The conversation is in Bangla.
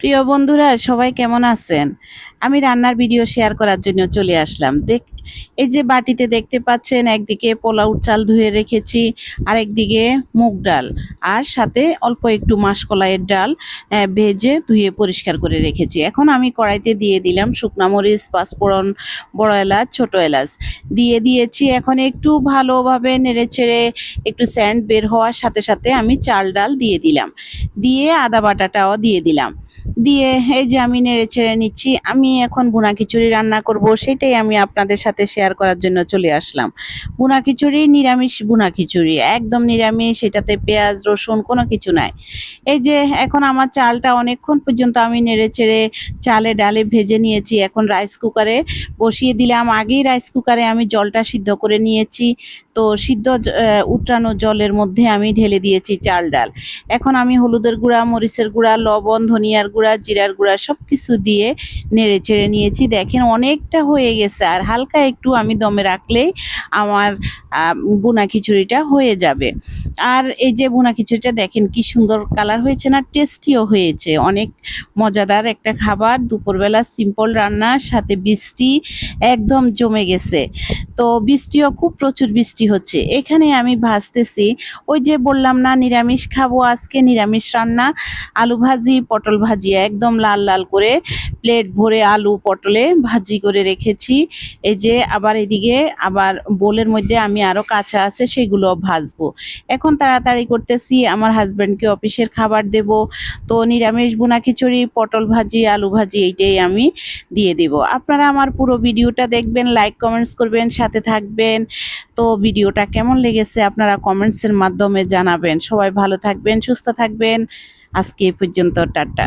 প্রিয় বন্ধুরা সবাই কেমন আছেন? আমি রান্নার ভিডিও শেয়ার করার জন্য চলে আসলাম। দেখ এই যে বাটিতে দেখতে পাচ্ছেন, একদিকে পোলাও চাল ধুয়ে রেখেছি আর একদিকে মুগ ডাল, আর সাথে অল্প একটু মাসকলাইয়ের ডাল ভেজে ধুয়ে পরিষ্কার করে রেখেছি। এখন আমি কড়াইতে দিয়ে দিলাম শুকনা মরিচ, পাঁচফোড়ন, বড় এলাচ, ছোট এলাচ। দিয়ে দিয়েছি এখন একটু ভালোভাবে নেড়ে নেড়েচেড়ে একটু স্যান্ড বের হওয়ার সাথে সাথে আমি চাল ডাল দিয়ে দিলাম। দিয়ে আদা বাটাটাও দিয়ে দিলাম। দিয়ে এই যে আমি নেড়ে ছেড়ে নিচ্ছি, আমি এখন বুনা খিচুড়ি রান্না করব, সেটাই আমি আপনাদের সাথে শেয়ার করার জন্য চলে আসলাম। বুনা খিচুড়ি, নিরামিষ বুনা খিচুড়ি, একদম নিরামিষ সেটাতে পেঁয়াজ, রসুন, কোনো কিছু নাই। এই যে এখন আমার চালটা অনেকক্ষণ পর্যন্ত আমি নেড়ে চেড়ে চালে ডালে ভেজে নিয়েছি, এখন রাইস কুকারে বসিয়ে দিলাম। আগেই রাইস কুকারে আমি জলটা সিদ্ধ করে নিয়েছি, তো সিদ্ধ উতরানো জলের মধ্যে আমি ঢেলে দিয়েছি চাল ডাল। এখন আমি হলুদের গুঁড়া, মরিচের গুঁড়া, লবণ, ধনিয়ার গুঁড়া জিরার গুঁড়া সব কিছু দিয়ে নেড়ে চেড়ে নিয়েছি। দেখেন অনেকটা হয়ে গেছে আর হালকা একটু আমি দমে রাখলেই আমার বুনা খিচুড়িটা হয়ে যাবে। আর এই যে বুনা খিচুড়িটা দেখেন কি সুন্দর কালার হয়েছে না টেস্টিও হয়েছে। অনেক মজাদার একটা খাবার, দুপুরবেলা সিম্পল রান্নার সাথে বৃষ্টি একদম জমে গেছে। তো বৃষ্টিও খুব প্রচুর বৃষ্টি হচ্ছে। এখানে আমি ভাজতেছি ওই যে বললাম না, নিরামিষ খাব আজকে, নিরামিষ রান্না, আলু ভাজি, পটল ভাজি একদম লাল লাল করে প্লেট ভরে আলু পটলে ভাজি করে রেখেছি। এই যে আবার এদিকে আবার বোলের মধ্যে আমি আরও কাঁচা আছে সেগুলো ভাজবো। এখন তাড়াতাড়ি করতেছি, আমার হাজব্যান্ডকে অফিসের খাবার দেব। তো নিরামিষ বোনা খিচুড়ি, পটল ভাজি, আলু ভাজি এইটাই আমি দিয়ে দেব। আপনারা আমার পুরো ভিডিওটা দেখবেন লাইক কমেন্টস করবেন, সাথে থাকবেন। তো ভিডিওটা কেমন লেগেছে আপনারা কমেন্টসের মাধ্যমে জানাবেন। সবাই ভালো থাকবেন, সুস্থ থাকবেন। আজকে এ পর্যন্ত, টাটা।